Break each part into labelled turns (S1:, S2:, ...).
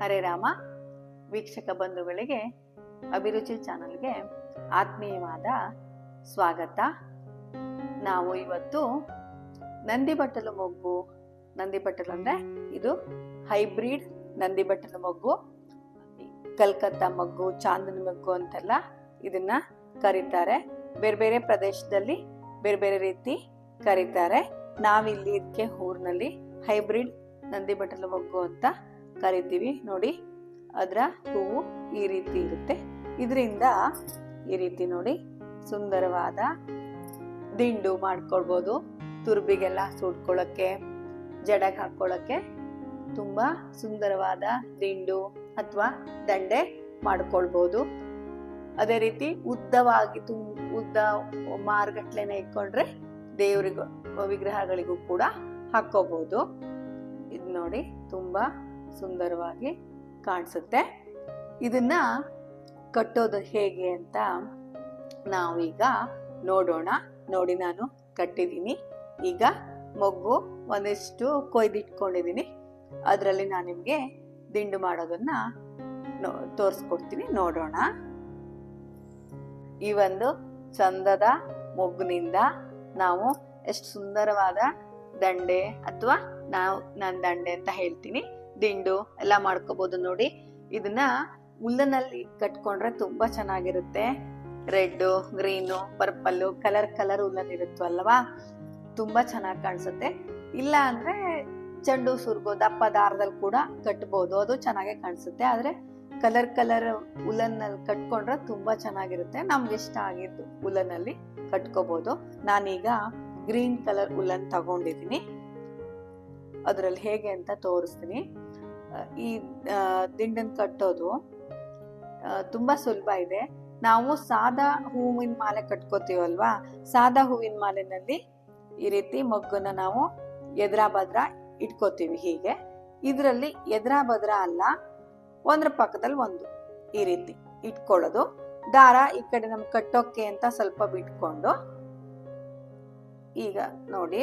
S1: ಹರೇ ರಾಮ. ವೀಕ್ಷಕ ಬಂಧುಗಳಿಗೆ ಅಭಿರುಚಿ ಚಾನಲ್ಗೆ ಆತ್ಮೀಯವಾದ ಸ್ವಾಗತ. ನಾವು ಇವತ್ತು ನಂದಿ ಬಟ್ಟಲು ಮೊಗ್ಗು ನಂದಿ ಬಟ್ಟಲು ಅಂದ್ರೆ ಇದು ಹೈಬ್ರಿಡ್ ನಂದಿ ಬಟ್ಟಲು ಮೊಗ್ಗು, ಕಲ್ಕತ್ತಾ ಮೊಗ್ಗು, ಚಾಂದನ ಮೊಗ್ಗು ಅಂತೆಲ್ಲ ಇದನ್ನ ಕರೀತಾರೆ. ಬೇರೆ ಬೇರೆ ಪ್ರದೇಶದಲ್ಲಿ ಬೇರೆ ಬೇರೆ ರೀತಿ ಕರೀತಾರೆ. ನಾವಿಲ್ಲಿ ಇದಕ್ಕೆ ಊರಿನಲ್ಲಿ ಹೈಬ್ರಿಡ್ ನಂದಿ ಬಟ್ಟಲು ಮೊಗ್ಗು ಅಂತ ಕರಿತೀವಿ ನೋಡಿ. ಅದರ ಹೂವು ಈ ರೀತಿ ಇರುತ್ತೆ. ಇದರಿಂದ ಈ ರೀತಿ ನೋಡಿ ಸುಂದರವಾದ ದಿಂಡು ಮಾಡ್ಕೊಳ್ಬೋದು. ತುರ್ಬಿಗೆಲ್ಲ ಸುಡ್ಕೊಳ್ಳೋಕ್ಕೆ, ಜಡಗೆ ಹಾಕ್ಕೊಳ್ಳೋಕ್ಕೆ ತುಂಬ ಸುಂದರವಾದ ದಿಂಡು ಅಥವಾ ದಂಡೆ ಮಾಡ್ಕೊಳ್ಬೋದು. ಅದೇ ರೀತಿ ಉದ್ದವಾಗಿ ತುಂ, ಉದ್ದ ಮಾರುಗಟ್ಲೆನ ಇಟ್ಕೊಂಡ್ರೆ ದೇವರಿಗೂ, ವಿಗ್ರಹಗಳಿಗೂ ಕೂಡ ಹಾಕ್ಕೋಬಹುದು ಇದು ನೋಡಿ ತುಂಬಾ ಸುಂದರವಾಗಿ ಕಾಣಿಸುತ್ತೆ. ಇದನ್ನ ಕಟ್ಟೋದು ಹೇಗೆ ಅಂತ ನಾವೀಗ ನೋಡೋಣ. ನೋಡಿ ನಾನು ಕಟ್ಟಿದ್ದೀನಿ. ಈಗ ಮೊಗ್ಗು ಒಂದಿಷ್ಟು ಕೊಯ್ದಿಟ್ಕೊಂಡಿದ್ದೀನಿ. ಅದರಲ್ಲಿ ನಾನು ನಿಮಗೆ ದಿಂಡು ಮಾಡೋದನ್ನ ತೋರಿಸ್ಕೊಡ್ತೀನಿ, ನೋಡೋಣ. ಈ ಒಂದು ಚಂದದ ಮೊಗ್ಗಿನಿಂದ ನಾವು ಎಷ್ಟು ಸುಂದರವಾದ ದಂಡೆ ಅಥವಾ ನಾವು, ನಾನು ದಂಡೆ ಅಂತ ಹೇಳ್ತೀನಿ. ದಿಂಡು ಎಲ್ಲ ಮಾಡ್ಕೋಬಹುದು ನೋಡಿ. ಇದನ್ನ ಉಲ್ಲನಲ್ಲಿ ಕಟ್ಕೊಂಡ್ರೆ ತುಂಬಾ ಚೆನ್ನಾಗಿರುತ್ತೆ. Red green purple colour colour woollen ಇರುತ್ತಲ್ವಾ ತುಂಬಾ ಚೆನ್ನಾಗಿ ಕಾಣಿಸುತ್ತೆ. ಇಲ್ಲ ಅಂದ್ರೆ ಚೆಂಡು ಸುರ್ಗೋ ದಪ್ಪ ದಾರದಲ್ಲಿ ಕೂಡ ಕಟ್ಬೋದು. ಅದು ಚೆನ್ನಾಗೆ ಕಾಣಿಸುತ್ತೆ. ಆದ್ರೆ ಕಲರ್ ಕಲರ್ ಉಲನ್ ಕಟ್ಕೊಂಡ್ರೆ ತುಂಬಾ ಚೆನ್ನಾಗಿರುತ್ತೆ. ನಮ್ಗೆ ಇಷ್ಟ ಆಗಿದ್ದು ಉಲನ್ ಅಲ್ಲಿ ಕಟ್ಕೋಬಹುದು ನಾನೀಗ ಗ್ರೀನ್ ಕಲರ್ ಉಲನ್ ತಗೊಂಡಿದ್ದೀನಿ. ಅದರಲ್ಲಿ ಹೇಗೆ ಅಂತ ತೋರಿಸ್ತೀನಿ. ಈ ದಿಂಡನ್ ಕಟ್ಟೋದು ತುಂಬಾ ಸುಲಭ ಇದೆ. ನಾವು ಸಾದಾ ಹೂವಿನ ಮಾಲೆ ಕಟ್ಕೋತೀವಲ್ವಾ? ಸಾದಾ ಹೂವಿನ ಮಾಲೆನಲ್ಲಿ ಈ ರೀತಿ ಮೊಗ್ಗನ್ನ ನಾವು ಎದ್ರ ಬದ್ರ ಇಟ್ಕೋತೀವಿ ಹೀಗೆ. ಇದರಲ್ಲಿ ಎದ್ರ ಅಲ್ಲ, ಒಂದ್ರ ಪಕ್ಕದಲ್ಲಿ ಒಂದು ಈ ರೀತಿ ಇಟ್ಕೊಳ್ಳೋದು. ದಾರ ಈ ಕಡೆ ನಮ್ಗೆ ಕಟ್ಟೋಕೆ ಅಂತ ಸ್ವಲ್ಪ ಬಿಟ್ಕೊಂಡು ಈಗ ನೋಡಿ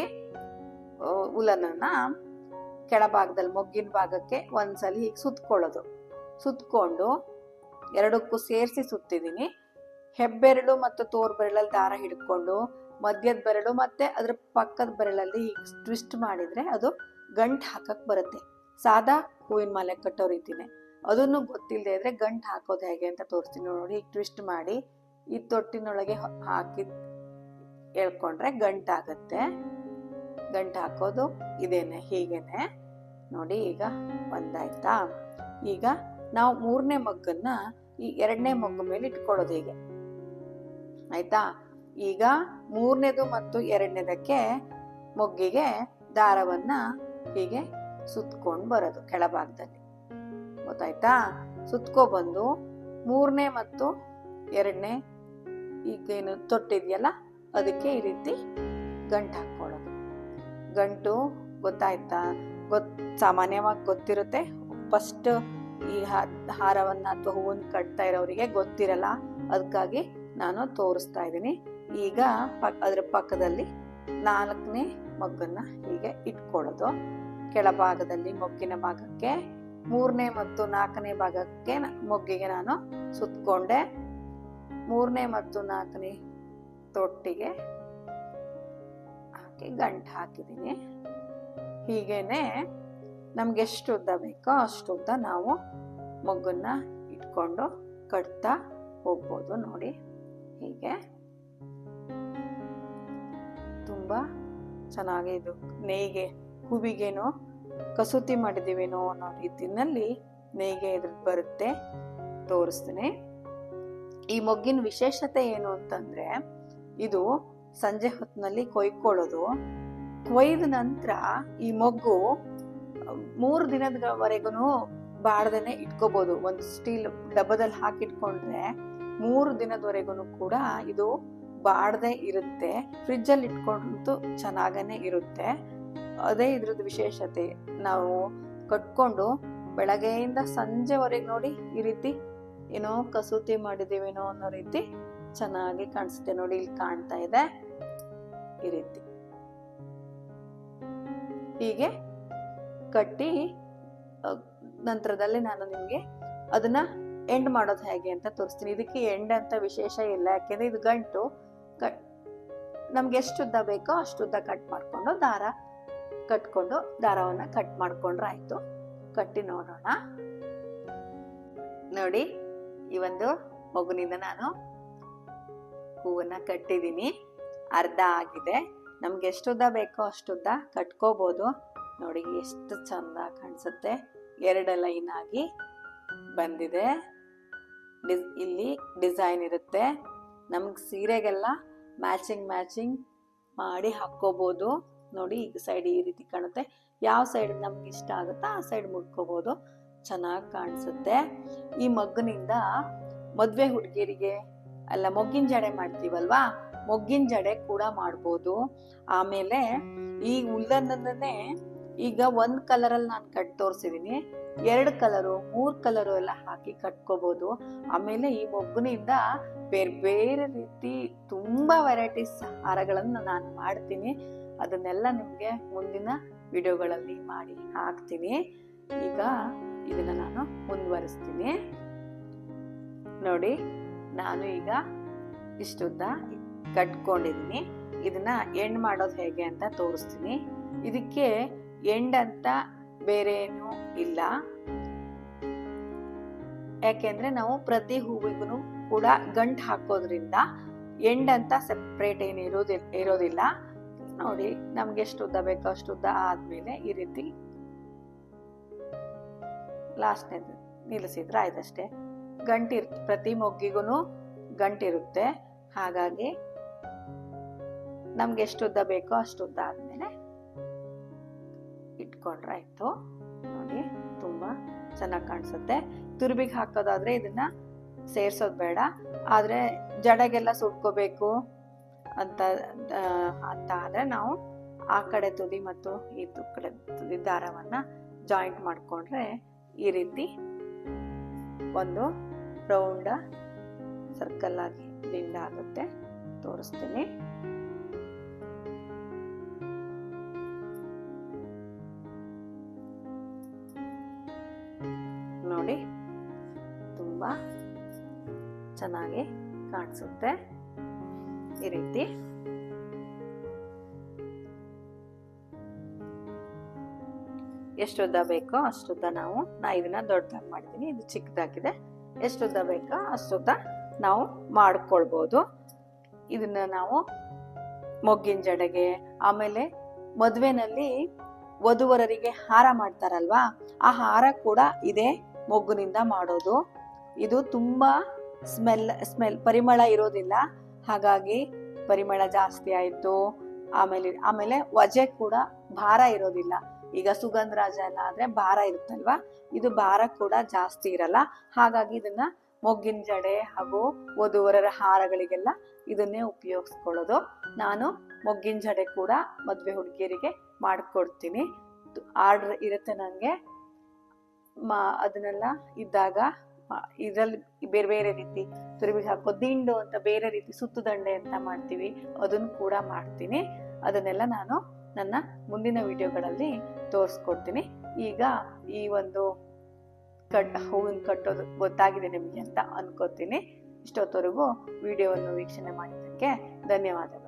S1: ಉಲನನ್ನ ಕೆಳಭಾಗದಲ್ಲಿ ಮೊಗ್ಗಿನ ಭಾಗಕ್ಕೆ ಒಂದ್ಸಲಿ ಹೀಗೆ ಸುತ್ಕೊಳ್ಳೋದು. ಸುತ್ಕೊಂಡು ಎರಡಕ್ಕೂ ಸೇರಿಸಿ ಸುತ್ತಿದ್ದೀನಿ. ಹೆಬ್ಬೆರಳು ಮತ್ತು ತೋರ್ ಬೆರಳಲ್ಲಿ ದಾರ ಹಿಡ್ಕೊಂಡು ಮಧ್ಯದ ಬೆರಳು ಮತ್ತೆ ಅದ್ರ ಪಕ್ಕದ ಬೆರಳಲ್ಲಿ ಹೀಗೆ ಟ್ವಿಸ್ಟ್ ಮಾಡಿದ್ರೆ ಅದು ಗಂಟು ಹಾಕಕ್ಕೆ ಬರುತ್ತೆ. ಸಾದಾ ಹೂವಿನ ಮಾಲೆ ಕಟ್ಟೋ ರೀತಿನೇ. ಅದನ್ನು ಗೊತ್ತಿಲ್ಲದೆ ಇದ್ರೆ ಗಂಟು ಹಾಕೋದು ಹೇಗೆ ಅಂತ ತೋರಿಸ್ತೀನಿ ನೋಡಿ. ಹೀಗೆ ಟ್ವಿಸ್ಟ್ ಮಾಡಿ ಈ ತೊಟ್ಟಿನೊಳಗೆ ಹಾಕಿ ಎಳ್ಕೊಂಡ್ರೆ ಗಂಟಾಗತ್ತೆ. ಗಂಟು ಹಾಕೋದು ಇದೇನೆ, ಹೀಗೇನೆ. ನೋಡಿ ಈಗ ಒಂದಾಯ್ತಾ ಈಗ ನಾವು ಮೂರನೇ ಮಗ್ಗನ್ನ ಈ ಎರಡನೇ ಮಗ್ಗು ಮೇಲೆ ಇಟ್ಕೊಳ್ಳೋದು ಹೀಗೆ. ಆಯ್ತಾ? ಈಗ ಮೂರನೇದು ಮತ್ತು ಎರಡನೇದಕ್ಕೆ ಮೊಗ್ಗಿಗೆ ದಾರವನ್ನ ಹೀಗೆ ಸುತ್ಕೊಂಡು ಬರೋದು ಕೆಳಭಾಗದಲ್ಲಿ. ಗೊತ್ತಾಯ್ತಾ? ಸುತ್ಕೊ ಬಂದು ಮೂರನೇ ಮತ್ತು ಎರಡನೇ ಈಗೇನು ತೊಟ್ಟಿದೆಯಲ್ಲ, ಅದಕ್ಕೆ ಈ ರೀತಿ ಗಂಟು ಗಂಟು ಗೊತ್ತಾಯ್ತಾ? ಗೊತ್, ಸಾಮಾನ್ಯವಾಗಿ ಗೊತ್ತಿರುತ್ತೆ. ಫಸ್ಟ್ ಈ ಹಾರವನ್ನು ಅಥವಾ ಹೂವನ್ನ ಕಟ್ತಾ ಇರೋರಿಗೆ ಗೊತ್ತಿರಲ್ಲ. ಅದಕ್ಕಾಗಿ ನಾನು ತೋರಿಸ್ತಾ ಇದ್ದೀನಿ. ಈಗ ಪಕ್, ಅದರ ಪಕ್ಕದಲ್ಲಿ ನಾಲ್ಕನೇ ಮೊಗ್ಗನ್ನು ಹೀಗೆ ಇಟ್ಕೊಳ್ಳೋದು. ಕೆಳಭಾಗದಲ್ಲಿ ಮೊಗ್ಗಿನ ಭಾಗಕ್ಕೆ, ಮೂರನೇ ಮತ್ತು ನಾಲ್ಕನೇ ಭಾಗಕ್ಕೆ ಮೊಗ್ಗಿಗೆ ನಾನು ಸುತ್ತಕೊಂಡೆ ಮೂರನೇ ಮತ್ತು ನಾಲ್ಕನೇ ತೊಟ್ಟಿಗೆ ಹಾಕಿ ಗಂಟು ಹಾಕಿದ್ದೀನಿ. ಹೀಗೇನೆ ನಮ್ಗೆ ಎಷ್ಟು ಉದ್ದ ಬೇಕೋ ಅಷ್ಟು ಉದ್ದ ನಾವು ಮೊಗ್ಗನ್ನ ಇಟ್ಕೊಂಡು ಕಟ್ತಾ ಹೋಗ್ಬೋದು ನೋಡಿ. ಹೀಗೆ. ತುಂಬ ಚೆನ್ನಾಗಿ ಇದು ನೇಯ್ಗೆ, ಹೂವಿಗೇನೋ ಕಸೂತಿ ಮಾಡಿದ್ದೀವೇನೋ ಅನ್ನೋ ರೀತಿನಲ್ಲಿ ನೇಯ್ಗೆ ಇದ್ರ ಬರುತ್ತೆ. ತೋರಿಸ್ತೀನಿ. ಈ ಮೊಗ್ಗಿನ ವಿಶೇಷತೆ ಏನು ಅಂತಂದ್ರೆ ಇದು ಸಂಜೆ ಹೊತ್ತಿನಲ್ಲಿ ಕೊಯ್ಕೊಳ್ಳೋದು ಕೊಯ್ದ ನಂತರ ಈ ಮೊಗ್ಗು ಮೂರು ದಿನದವರೆಗೂ ಬಾಡ್ದೇನೆ ಇಟ್ಕೋಬಹುದು ಒಂದು ಸ್ಟೀಲ್ ಡಬ್ಬದಲ್ಲಿ ಹಾಕಿಟ್ಕೊಂಡ್ರೆ ಮೂರು ದಿನದವರೆಗೂ ಕೂಡ ಇದು ಬಾಡದೆ ಇರುತ್ತೆ. ಫ್ರಿಜ್ ಅಲ್ಲಿ ಇಟ್ಕೊಂಡ್ರಂತೂ ಚೆನ್ನಾಗನೆ ಇರುತ್ತೆ. ಅದೇ ಇದ್ರದ್ದು ವಿಶೇಷತೆ, ನಾವು ಕಟ್ಕೊಂಡು ಬೆಳಗ್ಗೆಯಿಂದ ಸಂಜೆವರೆಗೆ ನೋಡಿ ಈ ರೀತಿ ಏನೋ ಕಸೂತಿ ಮಾಡಿದೀವೇನೋ ಅನ್ನೋ ರೀತಿ ಚೆನ್ನಾಗಿ ಕಾಣಿಸುತ್ತೆ ನೋಡಿ, ಇಲ್ಲಿ ಕಾಣ್ತಾ ಇದೆ. ಈ ಹೀಗೆ ಕಟ್ಟಿ ನಂತರದಲ್ಲಿ ನಾನು ನಿಮಗೆ ಅದನ್ನ ಎಂಡ್ ಮಾಡೋದು ಹೇಗೆ ಅಂತ ತೋರಿಸ್ತೀನಿ. ಇದಕ್ಕೆ ಎಂಡ್ ಅಂತ ವಿಶೇಷ ಇಲ್ಲ, ಯಾಕೆಂದ್ರೆ ಇದು ಗಂಟು. ಕಟ್ ನಮ್ಗೆ ಎಷ್ಟು ಉದ್ದ ಬೇಕೋ ಅಷ್ಟು ಉದ್ದ ಕಟ್ ಮಾಡಿಕೊಂಡು ದಾರ ಕಟ್ಕೊಂಡು, ದಾರವನ್ನ ಕಟ್ ಮಾಡ್ಕೊಂಡ್ರೆ ಆಯ್ತು. ಕಟ್ಟಿ ನೋಡೋಣ. ನೋಡಿ, ಈ ಒಂದು ಮಗುನಿಂದ ನಾನು ಹೂವನ್ನ ಕಟ್ಟಿದ್ದೀನಿ. ಅರ್ಧ ಆಗಿದೆ. ನಮ್ಗೆ ಎಷ್ಟುದ್ದ ಬೇಕೋ ಅಷ್ಟುದ್ದ ಕಟ್ಕೋಬೋದು. ನೋಡಿ ಎಷ್ಟು ಚಂದ ಕಾಣಿಸುತ್ತೆ. ಎರಡು ಲೈನ್ ಆಗಿ ಬಂದಿದೆ. ಡಿಸ್ ಇಲ್ಲಿ ಡಿಸೈನ್ ಇರುತ್ತೆ. ನಮ್ಗೆ ಸೀರೆಗೆಲ್ಲ ಮ್ಯಾಚಿಂಗ್ ಮ್ಯಾಚಿಂಗ್ ಮಾಡಿ ಹಾಕ್ಕೋಬೋದು. ನೋಡಿ ಈ ಸೈಡ್ ಈ ರೀತಿ ಕಾಣುತ್ತೆ. ಯಾವ ಸೈಡ್ ನಮ್ಗೆ ಇಷ್ಟ ಆಗುತ್ತೋ ಆ ಸೈಡ್ ಮುಟ್ಕೋಬೋದು. ಚೆನ್ನಾಗಿ ಕಾಣಿಸುತ್ತೆ. ಈ ಮಗ್ಗನಿಂದ ಮದುವೆ ಹುಡುಗಿಯರಿಗೆ ಅಲ್ಲ ಮೊಗ್ಗಿನ ಜಡೆ ಮಾಡ್ತೀವಲ್ವಾ? ಮೊಗ್ಗಿನ ಜಡೆ ಕೂಡ ಮಾಡ್ಬೋದು. ಆಮೇಲೆ ಈ ಉಲ್ಲನ್ನೇ ಈಗ ಒಂದ್ ಕಲರಲ್ಲಿ ನಾನು ಕಟ್ ತೋರಿಸಿದೀನಿ. ಎರಡು ಕಲರು ಮೂರ್ ಕಲರು ಎಲ್ಲ ಹಾಕಿ ಕಟ್ಕೋಬಹುದು ಆಮೇಲೆ ಈ ಮೊಗ್ಗಿನಿಂದ ಬೇರೆ ಬೇರೆ ರೀತಿ ತುಂಬಾ ವೆರೈಟೀಸ್ ಹಾರಗಳನ್ನು ನಾನು ಮಾಡ್ತೀನಿ. ಅದನ್ನೆಲ್ಲ ನಿಮ್ಗೆ ಮುಂದಿನ ವಿಡಿಯೋಗಳಲ್ಲಿ ಮಾಡಿ ಹಾಕ್ತೀನಿ. ಈಗ ಇದನ್ನ ನಾನು ಮುಂದುವರಿಸ್ತೀನಿ. ನೋಡಿ, ನಾನು ಈಗ ಇಷ್ಟುದ್ದ ಕಟ್ಕೊಂಡಿದ್ದೀನಿ. ಇದನ್ನ ಎಂಡ್ ಮಾಡೋದು ಹೇಗೆ ಅಂತ ತೋರಿಸ್ತೀನಿ. ಇದಕ್ಕೆ ಎಂಡ್ ಅಂತ ಬೇರೆ ಏನು ಇಲ್ಲ. ಯಾಕೆಂದ್ರೆ ನಾವು ಪ್ರತಿ ಹೂವಿಗೂ ಕೂಡ ಗಂಟು ಹಾಕೋದ್ರಿಂದ ಎಂಡ್ ಅಂತ ಸೆಪ್ರೇಟ್ ಏನು ಇರೋದಿಲ್ಲ ಇರೋದಿಲ್ಲ. ನೋಡಿ, ನಮ್ಗೆ ಎಷ್ಟು ಉದ್ದ ಬೇಕೋ ಅಷ್ಟು ಉದ್ದ ಆದ್ಮೇಲೆ ಈ ರೀತಿ ಲಾಸ್ಟ್ ನಿಲ್ಲಿಸಿದ್ರೆ ಆಯ್ತಷ್ಟೇ. ಗಂಟಿರ್ ಪ್ರತಿ ಮೊಗ್ಗಿಗೂ ಗಂಟಿರುತ್ತೆ ಹಾಗಾಗಿ ನಮ್ಗೆ ಎಷ್ಟು ಉದ್ದ ಬೇಕೋ ಅಷ್ಟು ಉದ್ದ ಆದ್ಮೇಲೆ ಇಟ್ಕೊಂಡ್ರೆ ಆಯ್ತು ನೋಡಿ, ತುಂಬಾ ಚೆನ್ನಾಗಿ ಕಾಣಿಸುತ್ತೆ. ತುರುಬಿಗೆ ಹಾಕೋದಾದ್ರೆ ಇದನ್ನ ಸೇರ್ಸೋದ್ ಬೇಡ. ಆದ್ರೆ ಜಡೆಗೆಲ್ಲ ಸುಟ್ಕೋಬೇಕು ಅಂತ ಅಂತ ಆದ್ರೆ ನಾವು ಆ ಕಡೆ ತುದಿ ಮತ್ತು ಈ ಕಡೆ ತುದಿ ದಾರವನ್ನು ಜಾಯಿಂಟ್ ಮಾಡಿಕೊಂಡ್ರೆ ಈ ರೀತಿ ಒಂದು ರೌಂಡ ಸರ್ಕಲ್ ಆಗಿ ದಿಂಡ ಆಗುತ್ತೆ. ತೋರಿಸ್ತೀನಿ. ನೋಡಿ. ತುಂಬ ಚೆನ್ನಾಗಿ ಕಾಣಿಸುತ್ತೆ. ಈ ರೀತಿ. ಎಷ್ಟು ಉದ್ದ ಬೇಕೋ ಅಷ್ಟುದ್ದ ನಾವು ನಾ ಇದನ್ನ ದೊಡ್ಡದಾಗಿ ಮಾಡ್ತೀನಿ. ಇದು ಚಿಕ್ಕದಾಗಿದೆ. ಎಷ್ಟು ಉದ್ದ ಬೇಕೋ ಅಷ್ಟುದ್ದ ನಾವು ಮಾಡ್ಕೊಳ್ಬೋದು. ಇದನ್ನ ನಾವು ಮೊಗ್ಗಿನ ಜಡೆಗೆ, ಆಮೇಲೆ ಮದುವೆನಲ್ಲಿ ವಧುವರರಿಗೆ ಹಾರ ಮಾಡ್ತಾರಲ್ವಾ? ಆ ಹಾರ ಕೂಡ ಇದೇ. ಮೊಗ್ಗಿನಿಂದ ಮಾಡೋದು. ಇದು ತುಂಬ ಸ್ಮೆಲ್ ಸ್ಮೆಲ್, ಪರಿಮಳ ಇರೋದಿಲ್ಲ. ಹಾಗಾಗಿ ಪರಿಮಳ ಜಾಸ್ತಿ ಆಯಿತು. ಆಮೇಲೆ ಆಮೇಲೆ ವಜೆ ಕೂಡ ಭಾರ ಇರೋದಿಲ್ಲ. ಈಗ ಸುಗಂಧ ರಾಜ ಎಲ್ಲ ಆದ್ರೆ ಭಾರ ಇರುತ್ತಲ್ವಾ? ಇದು ಭಾರ ಕೂಡ ಜಾಸ್ತಿ ಇರಲ್ಲ. ಹಾಗಾಗಿ ಇದನ್ನ ಮೊಗ್ಗಿನ ಜಡೆ ಹಾಗೂ ವಧುವರರ ಹಾರಗಳಿಗೆಲ್ಲ ಇದನ್ನೇ ಉಪಯೋಗಿಸ್ಕೊಳ್ಳೋದು. ನಾನು ಮೊಗ್ಗಿನ ಜಡೆ ಕೂಡ ಮದುವೆ ಹುಡುಗಿಯರಿಗೆ ಮಾಡ್ಕೊಡ್ತೀನಿ. ಆರ್ಡರ್ ಇರುತ್ತೆ ನನಗೆ ಮಾ, ಅದನ್ನೆಲ್ಲ ಇದ್ದಾಗ ಇದರಲ್ಲಿ ಬೇರೆ ಬೇರೆ ರೀತಿ ತುರುಬಿಗೆ ಹಾಕೋ ದಿಂಡು ಅಂತ ಬೇರೆ ರೀತಿ ಸುತ್ತು ದಂಡೆ ಅಂತ ಮಾಡ್ತೀವಿ. ಅದನ್ನು ಕೂಡ ಮಾಡ್ತೀನಿ. ಅದನ್ನೆಲ್ಲ ನಾನು ನನ್ನ ಮುಂದಿನ ವಿಡಿಯೋಗಳಲ್ಲಿ ತೋರಿಸ್ಕೊಡ್ತೀನಿ. ಈಗ ಈ ಒಂದು ಕಟ್, ಹೂವಿನ ಕಟ್ಟೋದು ಗೊತ್ತಾಗಿದೆ ನಿಮಗೆ ಅಂತ ಅನ್ಕೋತೀನಿ. ಇಷ್ಟೊತ್ತವರೆಗೂ ವಿಡಿಯೋವನ್ನು ವೀಕ್ಷಣೆ ಮಾಡಿದ್ದಕ್ಕೆ ಧನ್ಯವಾದಗಳು.